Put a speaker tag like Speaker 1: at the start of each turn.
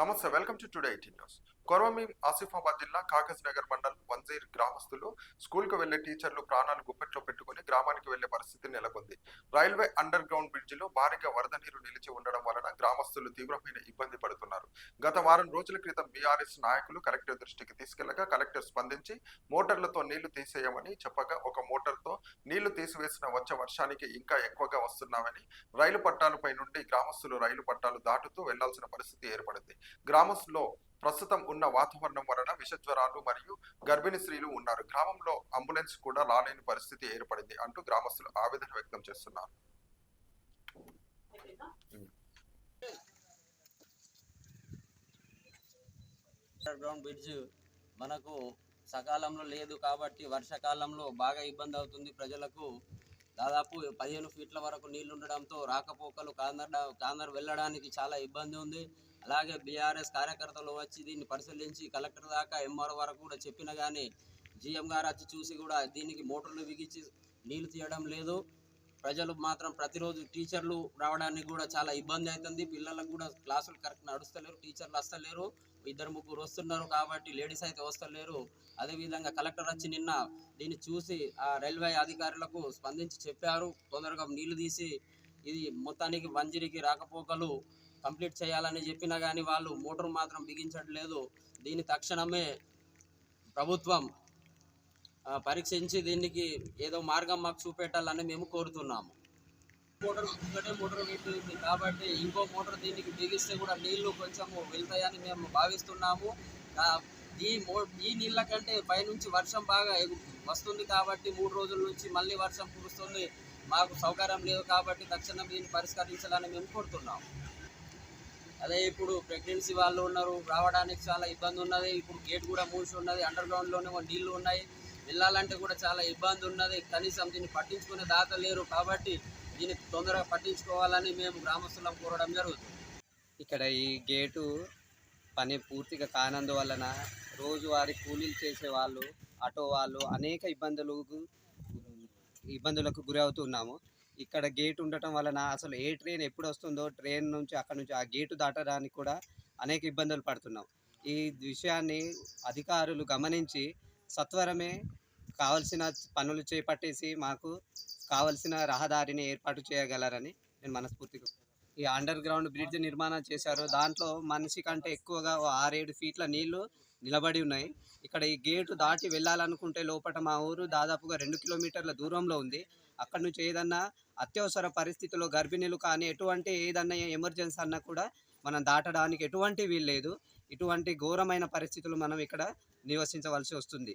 Speaker 1: నమస్తే welcome to today eighteen news. కొరవమీం Asifabad జిల్లా కాగజ్ నగర్ మండల్ వంజీర్ గ్రామస్తులు స్కూల్కు వెళ్ళే టీచర్లు ప్రాణాలు గుప్పెట్లో పెట్టుకుని గ్రామానికి వెళ్ళే పరిస్థితి నెలకొంది. రైల్వే అండర్ గ్రౌండ్ బ్రిడ్జిలో భారీగా వరద నీరు నిలిచి ఉండడం వలన గ్రామస్తులు తీవ్రమైన ఇబ్బంది పడుతున్నారు. గత వారం రోజుల క్రితం బీఆర్ఎస్ నాయకులు కలెక్టర్ దృష్టికి తీసుకెళ్ళగా కలెక్టర్ స్పందించి మోటార్లతో నీళ్ళు తీసేయమని చెప్పగా ఒక మోటార్తో నీళ్ళు తీసివేసిన వచ్చే వర్షానికి ఇంకా ఎక్కువగా వస్తున్నామని రైలు పట్టాలపై నుండి గ్రామస్తులు రైలు పట్టాలు దాటుతూ వెళ్ళాల్సిన పరిస్థితి ఏర్పడింది. గ్రామస్తులో ప్రస్తుతం ఉన్న వాతావరణం వలన విషజ్వరాలు మరియు గర్భిణీ స్త్రీలు ఉన్నారు. గ్రామంలో అంబులెన్స్ కూడా రాలేని పరిస్థితి ఏర్పడింది అంటూ గ్రామస్తులు ఆవేదన వ్యక్తం చేస్తున్నారు.
Speaker 2: గ్రౌండ్ బ్రిడ్జ్ మనకు సకాలంలో లేదు కాబట్టి వర్షాకాలంలో బాగా ఇబ్బంది అవుతుంది ప్రజలకు. దాదాపు పదిహేను ఫీట్ల వరకు నీళ్ళు ఉండడంతో రాకపోకలు కాందర్ కాందర్ వెళ్ళడానికి చాలా ఇబ్బంది ఉంది. అలాగే బీఆర్ఎస్ కార్యకర్తలు వచ్చి దీన్ని పరిశీలించి కలెక్టర్ దాకా ఎంఆర్ వరకు కూడా చెప్పిన కానీ జీఎం గారు వచ్చి చూసి కూడా దీనికి మోటార్లు బిగించి నీళ్ళు తీయడం లేదు. ప్రజలు మాత్రం ప్రతిరోజు టీచర్లు రావడానికి కూడా చాలా ఇబ్బంది అవుతుంది పిల్లలకు కూడా క్లాసులు కరెక్ట్ నడుస్తలేరు టీచర్లు వస్తలేరు ఇద్దరు ముగ్గురు వస్తున్నారు కాబట్టి లేడీస్ అయితే వస్తలేరు. అదేవిధంగా కలెక్టర్ వచ్చి నిన్న దీన్ని చూసి ఆ రైల్వే అధికారులకు స్పందించి చెప్పారు. తొందరగా నీళ్ళు తీసి ఇది మొత్తానికి మంజిరికి రాకపోకలు కంప్లీట్ చేయాలని చెప్పినా కానీ వాళ్ళు మోటార్ మాత్రం బిగించట్లేదు. దీని తక్షణమే ప్రభుత్వం పరీక్షించి దీనికి ఏదో మార్గం మాకు చూపెట్టాలని మేము కోరుతున్నాము. మోటార్ ఒకటే మోటార్ వెళ్తుంది కాబట్టి ఇంకో మోటార్ దీనికి బిగిస్తే కూడా నీళ్ళు కొంచెము వెళ్తాయని మేము భావిస్తున్నాము. ఈ మో ఈ నీళ్ళ కంటే పైనుంచి వర్షం బాగా ఎగు- వస్తుంది కాబట్టి మూడు రోజుల నుంచి మళ్ళీ వర్షం కురుస్తుంది. మాకు సౌకర్యం లేదు కాబట్టి తక్షణం దీన్ని పరిష్కరించాలని మేము కోరుతున్నాము. అదే ఇప్పుడు ప్రెగ్నెన్సీ వాళ్ళు ఉన్నారు రావడానికి చాలా ఇబ్బంది ఉన్నది. ఇప్పుడు గేట్ కూడా మూసి ఉన్నది అండర్ గ్రౌండ్లోనే నీళ్ళు ఉన్నాయి. వెళ్ళాలంటే కూడా చాలా ఇబ్బంది ఉన్నది. కనీసం దీన్ని పట్టించుకునే దాత లేరు కాబట్టి దీన్ని తొందరగా పట్టించుకోవాలని మేము గ్రామస్తులం కోరడం జరుగుతుంది.
Speaker 3: ఇక్కడ ఈ గేటు పని పూర్తిగా కానందువలన రోజువారీ కూలీలు చేసే వాళ్ళు ఆటో వాళ్ళు అనేక ఇబ్బందులకు ఇబ్బందులకు గురవుతున్నాము ఇక్కడ గేట్ ఉండటం వలన అసలు ఏ ట్రైన్ ఎప్పుడు వస్తుందో ట్రైన్ నుంచి అక్కడ నుంచి ఆ గేటు దాటడానికి కూడా అనేక ఇబ్బందులు పడుతున్నాం. ఈ విషయాన్ని అధికారులు గమనించి సత్వరమే కావలసిన పనులు చేపట్టేసి మాకు కావలసిన రహదారిని ఏర్పాటు చేయగలరని నేను మనస్ఫూర్తిగా ఈ అండర్ గ్రౌండ్ బ్రిడ్జ్ నిర్మాణం చేశారు. దాంట్లో మనిషి కంటే ఎక్కువగా ఆరేడు ఫీట్ల నీళ్ళు నిలబడి ఉన్నాయి. ఇక్కడ ఈ గేటు దాటి వెళ్ళాలనుకుంటే లోపల మా ఊరు దాదాపుగా రెండు కిలోమీటర్ల దూరంలో ఉంది. అక్కడ నుంచి ఏదన్నా అత్యవసర పరిస్థితుల్లో గర్భిణీలు కానీ ఎటువంటి ఏదన్నా ఎమర్జెన్సీ అన్నా కూడా మనం దాటడానికి ఎటువంటి వీల్లేదు ఇటువంటి ఘోరమైన పరిస్థితులు మనం ఇక్కడ నివసించవలసి వస్తుంది.